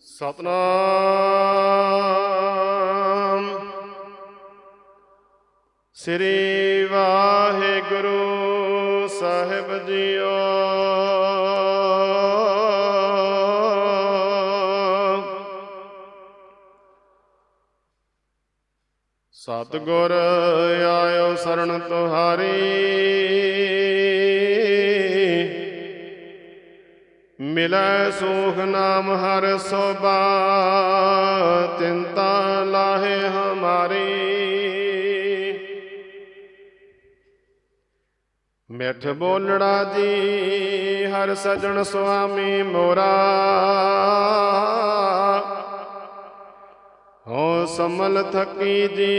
ਸਤਨਾਮ। ਸ੍ਰੀ ਵਾਹਿਗੁਰੂ ਸਾਹਿਬ ਜੀਓ। ਸਤਿਗੁਰ ਆਇਓ ਸਰਣ ਤੁਹਾਰੀ। ਮਿਲੈ ਸੂਖ ਨਾਮ ਹਰ ਸੋਭਾ, ਚਿੰਤਾ ਲਾਹੇ ਹਮਾਰੀ। ਮਿੱਠ ਬੋਲੜਾ ਜੀ, ਹਰ ਸਜਣ ਸੁਆਮੀ ਮੋਰਾ। ਹੋ ਸਮਲ ਥਕੀ ਜੀ,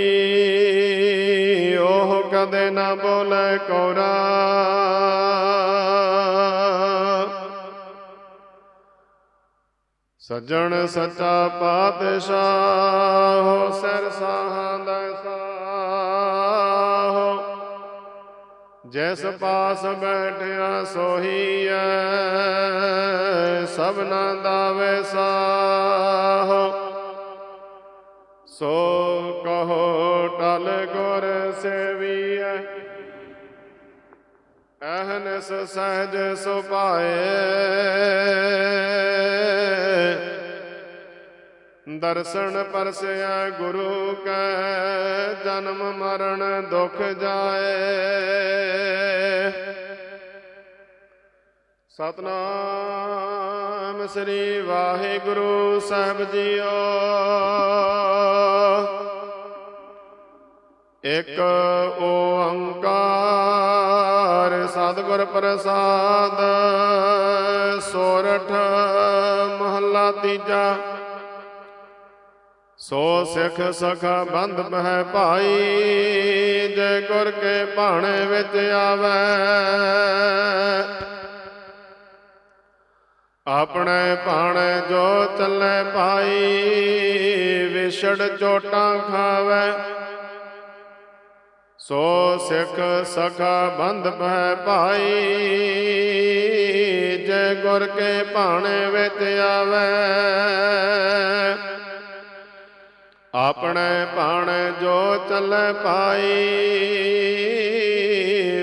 ਉਹ ਕਦੇ ਨਾ ਬੋਲੇ ਕੋਰਾ। ਸੱਜਣ ਸੱਚਾ ਪਾਤਸ਼ਾਹ ਹੋ ਸਿਰ ਦਾ ਸਾਹ ਜੈਸ ਪਾਸ ਬੈਠਿਆ ਸੋਹੀਐ ਸਭਨਾ ਦਾ ਵੈਸਾਹ ਸੋ ਕਹੋ ਟਲ ਗੁਰ ਸੇਵੀ ਅਹਨਸ ਸਹਿਜ ਸੁਭਾਏ। ਦਰਸ਼ਨ ਪਰਸਿਆ ਗੁਰੂ ਕੈ, ਜਨਮ ਮਰਨ ਦੁਖ ਜਾਏ। ਸਤਨਾਮ ਸ੍ਰੀ ਵਾਹਿਗੁਰੂ ਸਾਹਿਬ ਜੀਓ। ਇਕ ਓੰਕਾਰ ਸਤਿਗੁਰ ਪ੍ਰਸਾਦ। ਸੋਰਠ ਮਹੱਲਾ ਤੀਜਾ। ਸੋ ਸਿੱਖ ਸਖਾ ਬੰਧ ਬਹਿ ਭਾਈ, ਜੇ ਗੁਰ ਕੇ ਭਾਣੇ ਵਿੱਚ ਆਵੇ। ਆਪਣੇ ਭਾਣੇ ਜੋ ਚੱਲੇ ਭਾਈ, ਵਿਛੜ ਚੋਟਾਂ ਖਾਵੇ। ਸੋ ਸਿੱਖ ਸਖਾ ਬੰਧ ਬਹਿ ਭਾਈ, ਜੇ ਗੁਰ ਕੇ ਭਾਣੇ ਵਿੱਚ ਆਵੇ। ਆਪਣੇ ਭਾਣੇ ਜੋ ਚੱਲੇ ਪਾਈ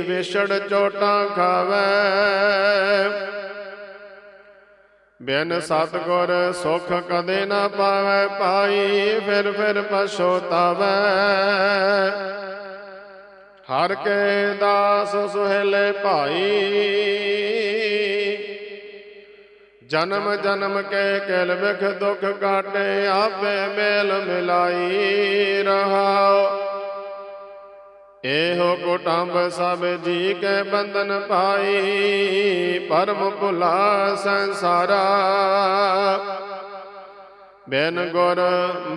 ਵਿਛੜ ਚੋਟਾਂ ਖਾਵੇ। ਬਿਨ ਸਤਗੁਰ ਸੁਖ ਕਦੇ ਨਾ ਪਾਵੇ ਪਾਈ ਫਿਰ ਫਿਰ ਪਛੋਤਾਵੇ। ਹਰ ਕੇ ਦਾਸ ਸੁਹੇਲੇ ਭਾਈ। ਜਨਮ ਜਨਮ ਕੇ ਕਿਲ ਵਿਖ ਦੁਖ ਕਾਟੇ, ਆਪੇ ਮੇਲ ਮਿਲਾਈ ਰਹਾਓ ਇਹੋ ਕੁਟੰਬ ਸਭ ਜੀ ਕੇ ਬੰਧਨ ਪਾਈ, ਪਰਮ ਭੁਲਾ ਸੰਸਾਰਾ। ਬਿਨ ਗੁਰ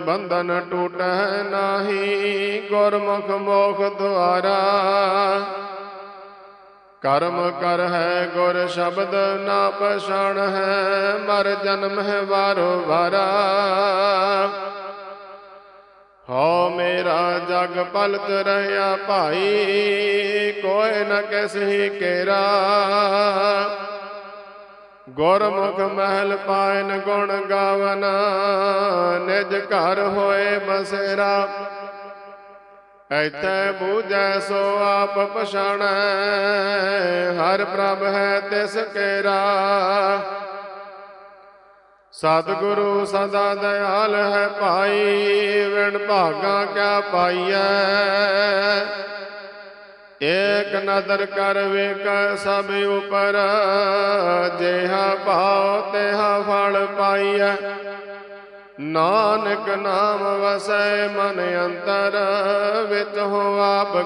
ਬੰਧਨ ਟੂਟੈ ਨਾਹੀ, ਗੁਰਮੁਖ ਮੋਖ ਦੁਆਰਾ। ਕਰਮ ਕਰ ਹੈ ਗੁਰ ਸ਼ਬਦ, ਨਾ ਪਛਾਣ ਹੈ ਮਰ ਜਨਮ ਹੈ ਵਾਰੋ ਵਾਰਾ। ਹੋ ਮੇਰਾ ਜਗ ਪਲਤ ਰਹਾ ਭਾਈ, ਕੋਈ ਨ ਕਿਸਹੀ ਕੇਰਾ। ਗੁਰਮੁਖ ਮਹਿਲ ਪਾਇਨ ਗੁਣ ਗਾਵਨ, ਨਿਜ ਘਰ ਹੋਏ ਬਸੇਰਾ। ਐਤੈ ਬੂਝੈ ਸੋ ਆਪ ਪਛਾਣੈ, ਹਰ ਪ੍ਰਭ ਹੈ ਤਿਸ ਕੇਰਾ। ਸਤਿਗੁਰੂ ਸਦਾ ਦਇਆਲ ਹੈ ਭਾਈ, ਵਿਣ ਭਾਗਾ ਕਿਆ ਪਾਈਐ। ਏਕ ਨਦਰ ਕਰ ਵੇਖ ਸਭ ਉਪਰ, ਜਿਹਾ ਭਾਉ ਤਿਹਾ ਫਲ ਪਾਈਐ। ਨਾਨਕ ਨਾਮ ਵਸੈ ਮਨ ਅੰਤਰ, ਵਿੱਚ ਹੋ ਆਪ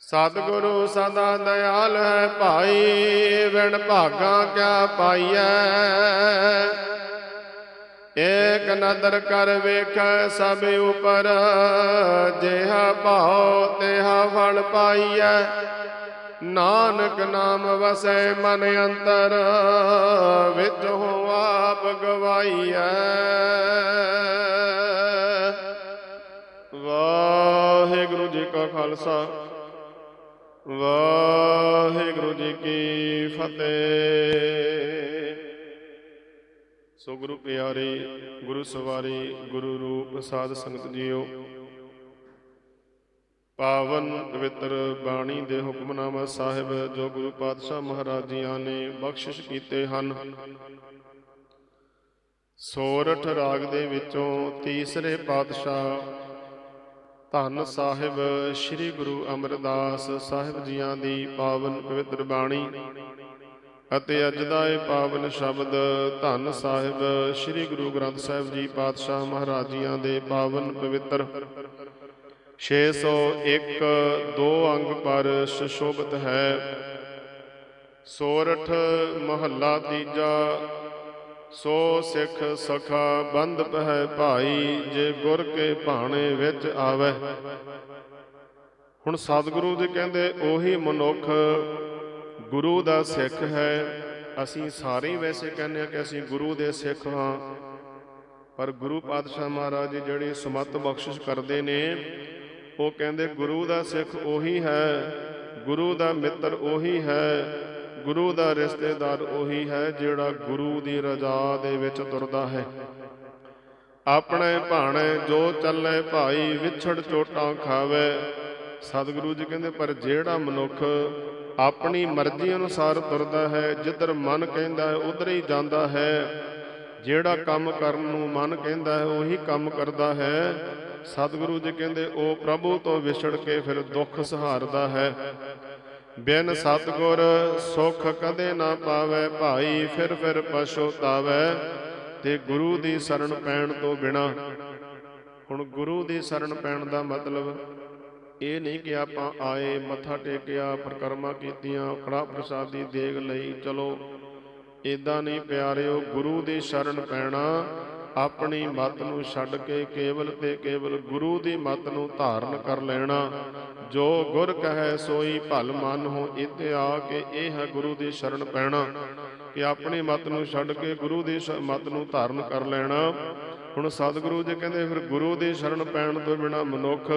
ਸਤਿਗੁਰੂ ਸਦਾ ਦਇਆਲ ਹੈ ਭਾਈ ਵਿਣ ਭਾਗਾ ਕਿਆ ਪਾਈਐ। ਏਕ ਨਦਰ ਕਰ ਵੇਖ ਸਭ ਉਪਰ, ਜਿਹਾ ਭਾਉ ਤਿਹਾ ਫਲ ਪਾਈਐ। ਨਾਨਕ ਨਾਮ ਵਸੈ ਮਨ ਅੰਤਰ, ਵਿੱਚ ਹੋ ਆਪ ਗਵਾਈਐ। ਵਾਹਿਗੁਰੂ ਜੀ ਕਾ ਖਾਲਸਾ, ਵਾਹਿਗੁਰੂ ਜੀ ਕੀ ਫਤਿਹ। ਸੋ ਗੁਰੂ ਪਿਆਰੇ, ਗੁਰੂ ਸਵਾਰੀ, ਗੁਰੂ ਰੂਪ ਸਾਧ ਸੰਗਤ ਜੀਓ। ਪਾਵਨ ਪਵਿੱਤਰ ਬਾਣੀ ਦੇ ਹੁਕਮਨਾਮਾ ਸਾਹਿਬ ਜੋ ਗੁਰੂ ਪਾਤਸ਼ਾਹ ਮਹਾਰਾਜ ਜੀਆਂ ਨੇ ਬਖਸ਼ਿਸ਼ ਕੀਤੇ ਹਨ। ਸੋਰਠ ਰਾਗ ਦੇ ਵਿੱਚੋਂ ਤੀਸਰੇ ਪਾਤਸ਼ਾਹ ਧੰਨ ਸਾਹਿਬ ਸ੍ਰੀ ਗੁਰੂ ਅਮਰਦਾਸ ਸਾਹਿਬ ਜੀਆਂ ਦੀ ਪਾਵਨ ਪਵਿੱਤਰ ਬਾਣੀ ਅਤੇ ਅੱਜ ਦਾ ਇਹ ਪਾਵਨ ਸ਼ਬਦ ਧੰਨ ਸਾਹਿਬ ਸ੍ਰੀ ਗੁਰੂ ਗ੍ਰੰਥ ਸਾਹਿਬ ਜੀ ਪਾਤਸ਼ਾਹ ਮਹਾਰਾਜ ਜੀਆਂ ਦੇ ਪਾਵਨ ਪਵਿੱਤਰ। 601 ਦੋ ਅੰਗ ਪਰ ਸੁਸ਼ੋਭਿਤ ਹੈ। ਸੋਰਠ ਮਹੱਲਾ ਤੀਜਾ, ਸੋ ਸਿੱਖ ਸਖਾ ਬੰਦ ਪਹਿ ਭਾਈ, ਜੇ ਗੁਰ ਕੇ ਭਾਣੇ ਵਿੱਚ ਆਵੇ। ਹੁਣ ਸਤਿਗੁਰੂ ਜੀ ਕਹਿੰਦੇ, ਉਹੀ ਮਨੁੱਖ ਗੁਰੂ ਦਾ ਸਿੱਖ ਹੈ। ਅਸੀਂ ਸਾਰੇ ਵੈਸੇ ਕਹਿੰਦੇ ਆ ਕਿ ਅਸੀਂ ਗੁਰੂ ਦੇ ਸਿੱਖ ਹਾਂ। ਪਰ ਗੁਰੂ ਪਾਤਸ਼ਾਹ ਮਹਾਰਾਜ ਜੀ ਜਿਹੜੀ ਸਮਤ ਬਖਸ਼ਿਸ਼ ਕਰਦੇ ਨੇ, ਉਹ ਕਹਿੰਦੇ ਗੁਰੂ ਦਾ ਸਿੱਖ ਉਹੀ ਹੈ, ਗੁਰੂ ਦਾ ਮਿੱਤਰ ਉਹੀ ਹੈ, ਗੁਰੂ ਦਾ ਰਿਸ਼ਤੇਦਾਰ ਉਹੀ ਹੈ ਜਿਹੜਾ ਗੁਰੂ ਦੀ ਰਜ਼ਾ ਦੇ ਵਿੱਚ ਤੁਰਦਾ ਹੈ। ਆਪਣੇ ਭਾਣੇ ਜੋ ਚੱਲੇ ਭਾਈ ਵਿਛੜ ਚੋਟਾਂ ਖਾਵੇ। ਸਤਿਗੁਰੂ ਜੀ ਕਹਿੰਦੇ, ਪਰ ਜਿਹੜਾ ਮਨੁੱਖ ਆਪਣੀ ਮਰਜ਼ੀ ਅਨੁਸਾਰ ਤੁਰਦਾ ਹੈ, ਜਿੱਧਰ ਮਨ ਕਹਿੰਦਾ ਹੈ, ਉਧਰ ਹੀ ਜਾਂਦਾ ਹੈ। ਜਿਹੜਾ ਕੰਮ ਕਰਨ ਨੂੰ ਮਨ ਕਹਿੰਦਾ ਹੈ, ਉਹੀ ਕੰਮ ਕਰਦਾ ਹੈ। ਸਤਿਗੁਰੂ ਜੀ ਕਹਿੰਦੇ, ਉਹ ਪ੍ਰਭੂ ਤੋਂ ਵਿਛੜ ਕੇ ਫਿਰ ਦੁੱਖ ਸਹਾਰਦਾ ਹੈ। ਬਿਨ ਸਤਗੁਰ ਸੁਖ ਕਦੇ ਨਾ ਪਾਵੇ, ਭਾਈ ਫਿਰ ਫਿਰ ਪਛਤਾਵੇ ਤੇ ਗੁਰੂ ਦੀ ਸ਼ਰਨ ਪੈਣ ਤੋਂ ਬਿਨਾ, ਹੁਣ ਗੁਰੂ ਦੀ ਸ਼ਰਨ ਪੈਣ ਦਾ ਮਤਲਬ ਇਹ ਨਹੀਂ ਕਿ ਆਪਾਂ ਆਏ, ਮੱਥਾ ਟੇਕਿਆ, ਪ੍ਰਕਰਮਾ ਕੀਤੀਆਂ ਕੜਾ ਪ੍ਰਸਾਦੀ ਦੇਗ ਲਈ, ਚਲੋ। ਇਦਾਂ ਨਹੀਂ ਪਿਆਰਿਓ, ਗੁਰੂ ਦੀ ਸ਼ਰਨ ਪੈਣਾ, ਆਪਣੀ ਮਤ ਨੂੰ ਛੱਡ ਕੇ ਕੇਵਲ ਤੇ ਕੇਵਲ ਗੁਰੂ ਦੀ ਮਤ ਨੂੰ ਧਾਰਨ ਕਰ ਲੈਣਾ। ਜੋ ਗੁਰ ਕਹੈ, ਸੋਈ ਭਲ ਮਨ ਹੋ, ਇੱਥੇ ਆ ਕੇ ਇਹ ਹੈ ਗੁਰੂ ਦੀ ਸ਼ਰਨ ਪੈਣਾ। ਕਿ ਆਪਣੀ ਮਤ ਨੂੰ ਛੱਡ ਕੇ ਗੁਰੂ ਦੀ ਸ਼- ਮਤ ਨੂੰ ਧਾਰਨ ਕਰ ਲੈਣਾ। ਹੁਣ ਸਤਿਗੁਰੂ ਜੀ ਕਹਿੰਦੇ, ਫਿਰ ਗੁਰੂ ਦੀ ਸ਼ਰਨ ਪੈਣ ਤੋਂ ਬਿਨਾ ਮਨੁੱਖ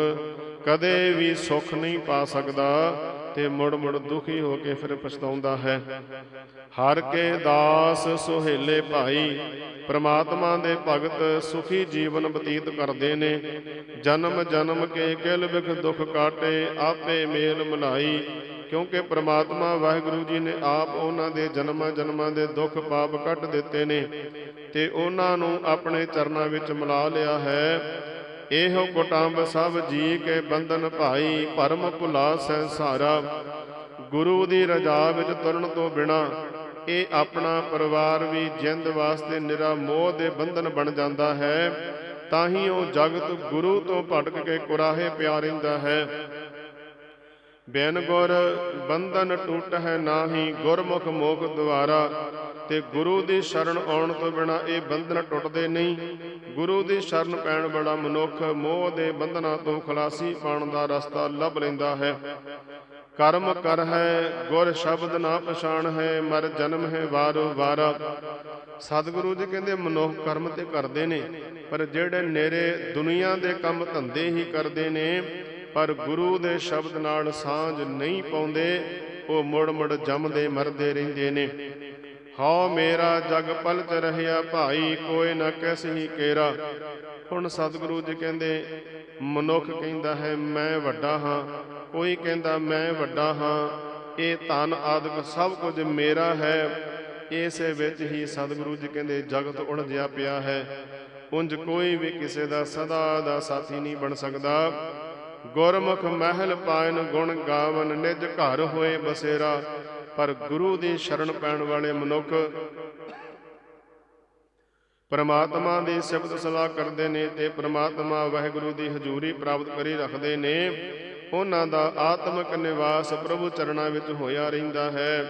ਕਦੇ ਵੀ ਸੁੱਖ ਨਹੀਂ ਪਾ ਸਕਦਾ ਤੇ ਮੁੜ ਮੁੜ ਦੁਖੀ ਹੋ ਕੇ ਫਿਰ ਪਛਤਾਉਂਦਾ ਹੈ। ਹਰ ਕੇ ਦਾਸ ਸੁਹੇਲੇ ਭਾਈ, ਪ੍ਰਮਾਤਮਾ ਦੇ ਭਗਤ ਸੁਖੀ ਜੀਵਨ ਬਤੀਤ ਕਰਦੇ ਨੇ। ਜਨਮ ਜਨਮ ਕੇ ਕਿਲ ਵਿਖ ਦੁਖ ਕਾਟੇ, ਆਪੇ ਮੇਲ ਮਲਾਈ ਕਿਉਂਕਿ ਪ੍ਰਮਾਤਮਾ ਵਾਹਿਗੁਰੂ ਜੀ ਨੇ ਆਪ ਉਹਨਾਂ ਦੇ ਜਨਮਾਂ ਜਨਮਾਂ ਦੇ ਦੁੱਖ ਪਾਪ ਕੱਟ ਦਿੱਤੇ ਨੇ ਤੇ ਉਹਨਾਂ ਨੂੰ ਆਪਣੇ ਚਰਨਾਂ ਵਿੱਚ ਮਿਲਾ ਲਿਆ ਹੈ। ਇਹੋ ਕੁਟੰਬ ਸਭ ਜੀ ਕੇ ਬੰਧਨ ਭਾਈ ਭਰਮ ਭੁਲਾ ਸੰਸਾਰਾ ਗੁਰੂ ਦੀ ਰਜਾ ਵਿੱਚ ਤੁਰਨ ਤੋਂ ਬਿਨਾ ਇਹ ਆਪਣਾ ਪਰਿਵਾਰ ਵੀ ਜਿੰਦ ਵਾਸਤੇ ਨਿਰਾ ਮੋਹ ਦੇ ਬੰਧਨ ਬਣ ਜਾਂਦਾ ਹੈ ਤਾਂ ਹੀ ਉਹ ਜਗਤ ਗੁਰੂ ਤੋਂ ਭਟਕ ਕੇ ਕੁਰਾਹੇ ਪਿਆ ਰਹਿੰਦਾ ਹੈ। ਬੇਨ ਗੁਰ ਬੰਧਨ ਟੁੱਟ ਹੈ, ਨਾਹੀ ਗੁਰਮੁਖ ਮੋਖ ਦੁਆਰਾ ਤੇ ਗੁਰੂ ਦੀ ਸ਼ਰਨ ਆਉਣ ਤੋਂ ਬਿਨਾ ਇਹ ਬੰਧਨ ਟੁੱਟਦੇ ਨਹੀਂ। ਗੁਰੂ ਦੀ ਸ਼ਰਨ ਪੈਣ ਵਾਲਾ ਮਨੁੱਖ ਮੋਹ ਦੇ ਬੰਧਨਾਂ ਤੋਂ ਖਲਾਸੀ ਪਾਉਣ ਦਾ ਰਸਤਾ ਲੱਭ ਲੈਂਦਾ ਹੈ। ਕਰਮ ਕਰ ਹੈ, ਗੁਰ ਸ਼ਬਦ ਨਾ ਪਛਾਣ ਹੈ, ਮਰ ਜਨਮ ਹੈ, ਵਾਰੋ ਵਾਰਾ। ਸਤਿਗੁਰੂ ਜੀ ਕਹਿੰਦੇ, ਮਨੁੱਖ ਕਰਮ ਤੇ ਕਰਦੇ ਨੇ, ਪਰ ਜਿਹੜੇ ਨੇਰੇ ਦੁਨੀਆ ਦੇ ਕੰਮ ਧੰਦੇ ਹੀ ਕਰਦੇ ਨੇ, ਪਰ ਗੁਰੂ ਦੇ ਸ਼ਬਦ ਨਾਲ ਸਾਂਝ ਨਹੀਂ ਪਾਉਂਦੇ, ਉਹ ਮੁੜ ਮੁੜ ਜੰਮਦੇ, ਮਰਦੇ ਰਹਿੰਦੇ ਨੇ। ਹਉ ਮੇਰਾ ਜਗ ਪਲਚ ਰਹਿਆ ਭਾਈ, ਕੋਈ ਨਾ ਕੈਸੀ ਕੇਰਾ। ਹੁਣ ਸਤਿਗੁਰੂ ਜੀ ਕਹਿੰਦੇ, ਮਨੁੱਖ ਕਹਿੰਦਾ ਹੈ, ਮੈਂ ਵੱਡਾ ਹਾਂ। ਕੋਈ ਕਹਿੰਦਾ, ਮੈਂ ਵੱਡਾ ਹਾਂ। ਇਹ ਧਨ ਆਦਿਕ ਸਭ ਕੁਝ ਮੇਰਾ ਹੈ। ਇਸੇ ਵਿੱਚ ਹੀ ਸਤਿਗੁਰੂ ਜੀ ਕਹਿੰਦੇ, ਜਗਤ ਉਲਝਿਆ ਪਿਆ ਹੈ। ਉਂਝ ਕੋਈ ਵੀ ਕਿਸੇ ਦਾ ਸਦਾ ਦਾ ਸਾਥੀ ਨਹੀਂ ਬਣ ਸਕਦਾ। ਗੁਰਮੁਖ ਮਹਿਲ ਪਾਇਨ ਗੁਣ ਗਾਵਨ, ਨਿਜ ਘਰ ਹੋਏ ਬਸੇਰਾ। ਪਰ ਗੁਰੂ ਦੀ ਸ਼ਰਨ ਪੈਣ ਵਾਲੇ ਮਨੁੱਖ ਪਰਮਾਤਮਾ ਦੀ ਸਿਫਤ ਸਲਾਹ ਕਰਦੇ ਨੇ ਤੇ ਪਰਮਾਤਮਾ ਵਾਹਿਗੁਰੂ ਦੀ ਹਜ਼ੂਰੀ ਪ੍ਰਾਪਤ ਕਰੀ ਰੱਖਦੇ ਨੇ, ਉਹਨਾਂ ਦਾ ਆਤਮਿਕ ਨਿਵਾਸ ਪ੍ਰਭੂ ਚਰਨਾਂ ਵਿੱਚ ਹੋਇਆ ਰਹਿੰਦਾ ਹੈ।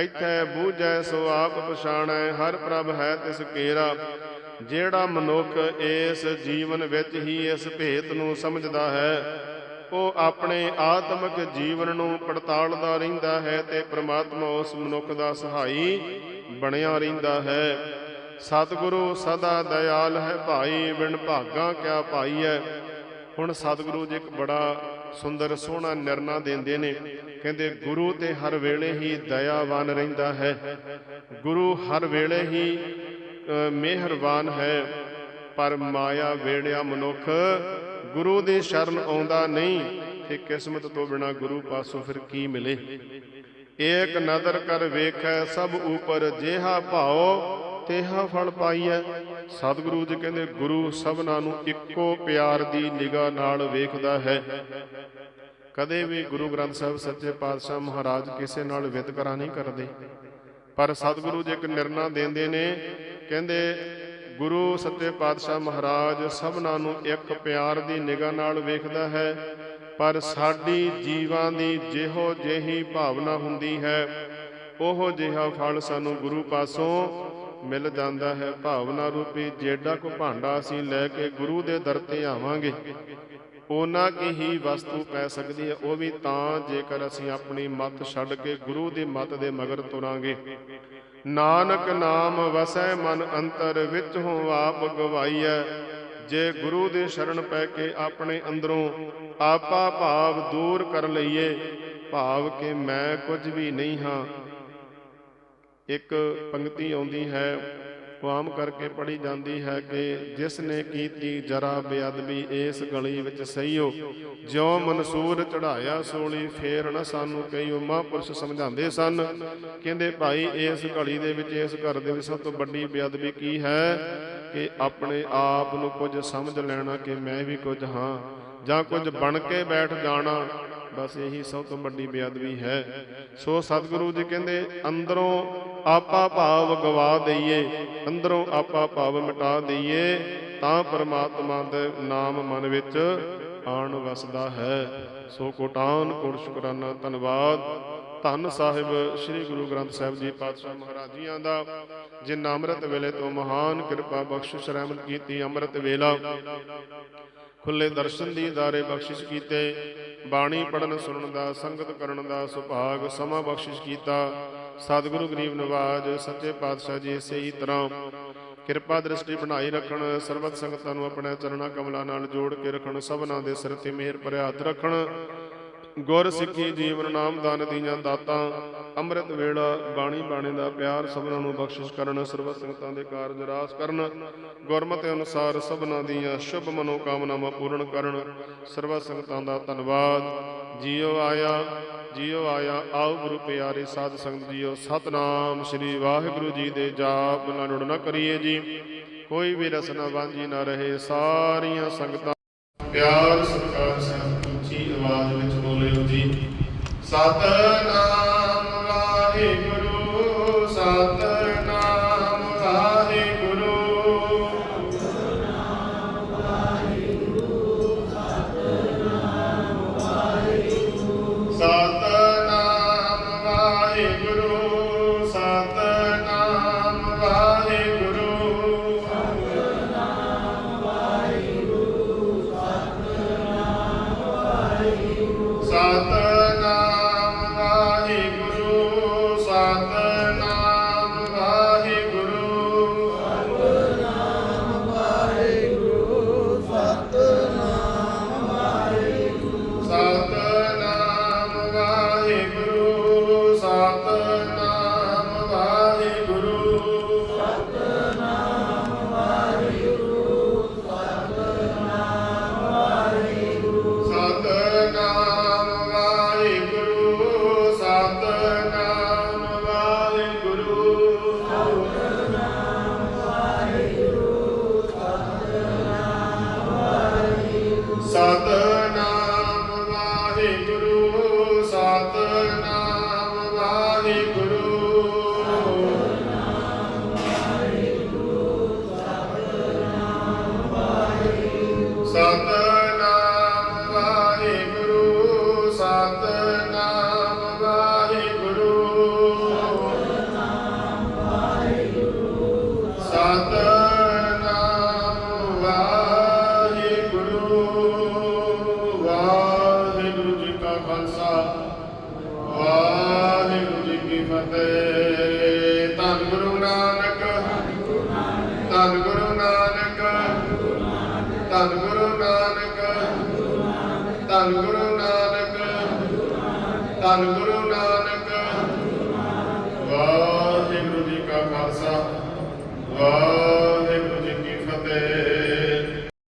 ਇੱਥੇ ਬੂਝੈ ਸੋ ਆਪ ਪਛਾਣੈ, ਹਰ ਪ੍ਰਭ ਹੈ ਤਿਸ ਕੇਰਾ। ਜਿਹੜਾ ਮਨੁੱਖ ਇਸ ਜੀਵਨ ਵਿੱਚ ਹੀ ਇਸ ਭੇਤ ਨੂੰ ਸਮਝਦਾ ਹੈ ਉਹ ਆਪਣੇ ਆਤਮਿਕ ਜੀਵਨ ਨੂੰ ਪੜਤਾਲਦਾ ਰਹਿੰਦਾ ਹੈ ਤੇ ਪ੍ਰਮਾਤਮਾ ਉਸ ਮਨੁੱਖ ਦਾ ਸਹਾਈ ਬਣਿਆ ਰਹਿੰਦਾ ਹੈ। ਸਤਿਗੁਰੂ ਸਦਾ ਦਇਆਲ ਹੈ ਭਾਈ ਬਿਨ ਭਾਗਾ ਕਿਆ ਹੈ। ਹੁਣ ਸਤਿਗੁਰੂ ਜੀ ਇੱਕ ਬੜਾ ਸੁੰਦਰ ਸੋਹਣਾ ਨਿਰਣਾ ਦਿੰਦੇ ਨੇ ਕਹਿੰਦੇ ਗੁਰੂ ਤੇ ਹਰ ਵੇਲੇ ਹੀ ਦਇਆਵਾਨ ਰਹਿੰਦਾ ਹੈ। ਗੁਰੂ ਹਰ ਵੇਲੇ ਹੀ ਅ, ਮਿਹਰਬਾਨ ਹੈ ਪਰ ਮਾਇਆ ਵੇੜਿਆ ਮਨੁੱਖ ਗੁਰੂ ਦੀ ਸ਼ਰਨ ਆਉਂਦਾ ਨਹੀਂ ਤੇ ਕਿਸਮਤ ਤੋਂ ਬਿਨਾ ਗੁਰੂ ਪਾਸੋਂ ਫਿਰ ਕੀ ਮਿਲੇ? ਏਕ ਨਦਰ ਕਰ ਵੇਖੈ, ਸਭ ਉਪਰ ਜਿਹਾ ਭਾਉ, ਤੇਹਾ ਫਲ ਪਾਈਐ। ਸਤਿਗੁਰੂ ਜੀ ਕਹਿੰਦੇ, ਗੁਰੂ ਸਭਨਾਂ ਨੂੰ ਇੱਕੋ ਪਿਆਰ ਦੀ ਨਿਗਾਹ ਨਾਲ ਵੇਖਦਾ ਹੈ। ਕਦੇ ਵੀ ਗੁਰੂ ਗ੍ਰੰਥ ਸਾਹਿਬ ਸੱਚੇ ਪਾਤਸ਼ਾਹ ਮਹਾਰਾਜ ਕਿਸੇ ਨਾਲ ਵਿਤਕਰਾ ਨਹੀਂ ਕਰਦੇ। ਪਰ ਸਤਿਗੁਰੂ ਜੀ ਇੱਕ ਨਿਰਣਾ ਦਿੰਦੇ ਨੇ, ਕਹਿੰਦੇ ਗੁਰੂ ਸੱਚੇ ਪਾਤਸ਼ਾਹ ਮਹਾਰਾਜ ਸਭਨਾਂ ਨੂੰ ਇੱਕ ਪਿਆਰ ਦੀ ਨਿਗਾਹ ਨਾਲ ਵੇਖਦਾ ਹੈ, ਪਰ ਸਾਡੀ ਜੀਵਾਂ ਦੀ ਜਿਹੋ ਜਿਹੀ ਭਾਵਨਾ ਹੁੰਦੀ ਹੈ, ਉਹੋ ਜਿਹਾ ਫਲ ਸਾਨੂੰ ਗੁਰੂ ਪਾਸੋਂ ਮਿਲ ਜਾਂਦਾ ਹੈ। ਭਾਵਨਾ ਰੂਪੀ ਜਿਹੜਾ ਕੋ ਭਾਂਡਾ ਅਸੀਂ ਲੈ ਕੇ ਗੁਰੂ ਦੇ ਦਰ ਤੇ ਆਵਾਂਗੇ, ਉਹਨਾਂ ਕੀ ਹੀ ਵਸਤੂ ਪੈ ਸਕਦੀ ਹੈ, ਉਹ ਵੀ ਤਾਂ ਜੇਕਰ ਅਸੀਂ ਆਪਣੀ ਮਤ ਛੱਡ ਕੇ ਗੁਰੂ ਦੀ ਮਤ ਦੇ ਮਗਰ ਤੁਰਾਂਗੇ। ਨਾਨਕ ਨਾਮ ਵਸੈ ਮਨ ਅੰਤਰ, ਵਿੱਚ ਹੋ ਆਪ ਗਵਾਈਐ। ਜੇ ਗੁਰੂ ਦੇ ਸ਼ਰਨ ਪੈ ਕੇ ਆਪਣੇ ਅੰਦਰੋਂ ਆਪਾ ਭਾਵ ਦੂਰ ਕਰ ਲਈਏ, ਭਾਵ ਕਿ ਮੈਂ ਕੁਝ ਵੀ ਨਹੀਂ ਹਾਂ। ਇੱਕ ਪੰਕਤੀ ਆਉਂਦੀ ਹੈ ਉਹ ਕਰਕੇ ਪੜੀ ਜਾਂਦੀ ਹੈ ਕਿ ਜਿਸ ਨੇ ਕੀਤੀ ਜਰਾ ਬੇਅਦਬੀ, ਇਸ ਗਲੀ ਵਿੱਚ ਸਈਓ ਜਿਉ ਮਨਸੂਰ ਚੜਾਇਆ ਸੋਲੀ ਫੇਰ ਨਾ ਸਾਨੂੰ ਕਈ ਮਹਾਂਪੁਰਸ਼ ਸਮਝਾਉਂਦੇ ਸਨ। ਕਹਿੰਦੇ, ਭਾਈ, ਇਸ ਗਲੀ ਦੇ ਵਿੱਚ, ਇਸ ਘਰ ਦੇ ਵਿੱਚ ਸਭ ਤੋਂ ਵੱਡੀ ਬੇਅਦਬੀ ਕੀ ਹੈ? ਕਿ ਆਪਣੇ ਆਪ ਨੂੰ ਕੁਝ ਸਮਝ ਲੈਣਾ ਕਿ ਮੈਂ ਵੀ ਕੁਝ ਹਾਂ ਜਾਂ ਕੁਝ ਬਣ ਕੇ ਬੈਠ ਜਾਣਾ। ਬਸ ਇਹੀ ਸਭ ਤੋਂ ਵੱਡੀ ਬੇਅਦਬੀ ਹੈ। ਸੋ ਸਤਿਗੁਰੂ ਜੀ ਕਹਿੰਦੇ, ਅੰਦਰੋਂ ਆਪਾ ਭਾਵ ਗਵਾ ਦਈਏ, ਅੰਦਰੋਂ ਆਪਾ ਭਾਵ ਮਿਟਾ ਦਈਏ, ਤਾਂ ਪਰਮਾਤਮਾ ਦੇ ਨਾਮ ਮਨ ਵਿੱਚ ਆਣ ਵਸਦਾ ਹੈ। ਸੋ ਕੋਟਾਨ ਕੋਟ ਸ਼ੁਕਰਾਨਾ, ਧੰਨਵਾਦ। ਧੰਨ ਸਾਹਿਬ, ਸ੍ਰੀ ਗੁਰੂ ਗ੍ਰੰਥ ਸਾਹਿਬ ਜੀ ਪਾਤਸ਼ਾਹ ਮਹਾਰਾਜ ਜੀਆਂ ਦਾ ਜਿਨ ਅੰਮ੍ਰਿਤ ਵੇਲੇ ਤੋਂ ਮਹਾਨ ਕਿਰਪਾ ਬਖਸ਼ਿਸ਼ ਰਹਿਮਤ ਕੀਤੀ, ਅੰਮ੍ਰਿਤ ਵੇਲਾ। ਖੁੱਲੇ ਦਰਸ਼ਨ ਦੀ ਦਾਰੇ ਬਖਸ਼ਿਸ਼ ਕੀਤੇ ਬਾਣੀ ਪੜਨ ਸੁਣਨ ਦਾ, ਸੰਗਤ ਕਰਨ ਦਾ ਸੁਭਾਗ, ਸਮਾਂ ਬਖਸ਼ਿਸ਼ ਕੀਤਾ। ਸਤਿਗੁਰੂ ਗਰੀਬ ਨਿਵਾਜ਼, ਸੱਚੇ ਪਾਤਸ਼ਾਹ ਜੀ ਇਸੇ ਹੀ ਤਰ੍ਹਾਂ। ਕਿਰਪਾ ਦ੍ਰਿਸ਼ਟੀ ਬਣਾਈ ਰੱਖਣ, ਸਰਬਤ ਸੰਗਤਾਂ ਨੂੰ ਆਪਣੇ ਚਰਣਾ ਕਮਲਾਂ ਨਾਲ ਜੋੜ ਕੇ ਰੱਖਣ, ਸਭਨਾਂ ਦੇ ਸਿਰ ਤੇ ਮਿਹਰ ਭਰਿਆ ਹੱਥ ਰੱਖਣ। ਗੁਰ ਸਿੱਖੀ ਜੀਵਨ ਨਾਮ ਦਾਨ ਦੀਆਂ ਦਾਤਾਂ, ਅੰਮ੍ਰਿਤ ਵੇਲਾ, ਬਾਣੀ ਬਾਣੇ ਦਾ ਪਿਆਰ ਸਭਨਾਂ ਨੂੰ ਬਖਸ਼ਿਸ਼ ਕਰਨ ਸਰਬਤ ਸੰਗਤਾਂ ਦੇ ਕਾਰਜ ਰਾਸ ਕਰਨ, ਗੁਰਮਤਿ ਅਨੁਸਾਰ ਸਭਨਾਂ ਦੀਆਂ ਸ਼ੁਭ ਮਨੋ ਕਾਮਨਾਵਾਂ ਪੂਰਨ ਕਰਨ ਸਰਬਤ ਸੰਗਤਾਂ ਦਾ ਧੰਨਵਾਦ। ਜੀਓ ਆਇਆ ਜੀਓ ਆਇਆ, ਆਓ ਗੁਰੂ ਪਿਆਰੇ ਸਾਧ ਸੰਗਤ ਜੀਓ, ਸਤਨਾਮ ਸ੍ਰੀ ਵਾਹਿਗੁਰੂ ਜੀ ਦੇ ਜਾਪ ਨਾਲ ਜੁੜ ਨਾ ਕਰੀਏ ਜੀ। ਕੋਈ ਵੀ ਰਸਨਾ ਵਾਂਝੀ ਨਾ ਰਹੇ, ਸਾਰੀਆਂ ਸੰਗਤਾਂ। ਪਿਆਰ ਸਤਿਕਾਰ ਸਹਿਤ ਉੱਚੀ ਆਵਾਜ਼ ਵਿੱਚ ਬੋਲਿਓ ਜੀ। ਸਤਨਾਮ